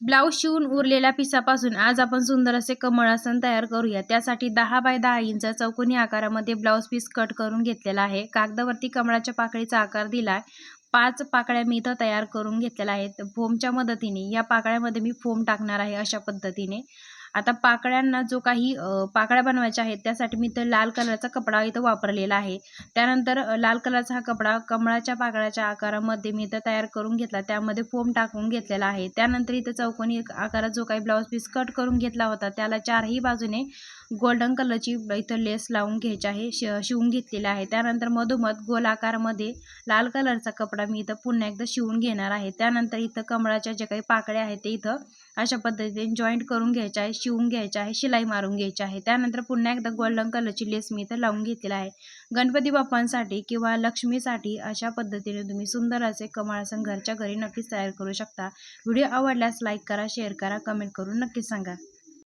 Blouse शिवून उरलेल्या पिसापासून आज आपण सुंदर असे कमळ आसन तयार करूया. त्यासाठी दहा बाय दहा इंच चौकोनी आकारामध्ये ब्लाऊज पीस कट करून घेतलेला आहे. कागदावरती कमळाच्या पाकळीचा आकार दिलाय. पाच पाकळ्या मी इथं तयार करून घेतलेल्या आहेत. फोमच्या मदतीने या पाकळ्यामध्ये मी फोम टाकणार आहे अशा पद्धतीने. आता पाकळ्यांना जो काही पाकळ्या बनवायच्या आहेत त्यासाठी मी इथं लाल कलरचा कपडा इथं वापरलेला आहे. त्यानंतर लाल कलरचा हा कपडा कमळाच्या पाकळ्याच्या आकारामध्ये मी इथं तयार करून घेतला. त्यामध्ये फोम टाकून घेतलेला आहे. त्यानंतर इथं चौकोनी आकारात जो काही ब्लाऊज पीस कट करून घेतला होता त्याला चारही बाजूने गोल्डन कलरची इथं लेस लावून घ्यायची आहे श शिवून घेतलेली आहे. त्यानंतर मधोमध गोल आकारामध्ये लाल कलरचा कपडा मी इथं पुन्हा एकदा शिवून घेणार आहे. त्यानंतर इथं कमळाच्या जे काही पाकळ्या आहेत ते इथं अशा पद्धतीने जॉईंट करून घ्यायचे आहे शिवून घ्यायचे आहे शिलाई मारून घ्यायची आहे. त्यानंतर पुन्हा एकदा गोल्डन कलरची लेस मी इथं लावून घेतलेला आहे. गणपती बाप्पांसाठी किंवा लक्ष्मीसाठी अशा पद्धतीने तुम्ही सुंदर असे कमळासन घरच्या घरी नक्कीच तयार करू शकता. व्हिडिओ आवडल्यास लाईक करा शेअर करा कमेंट करून नक्कीच सांगा.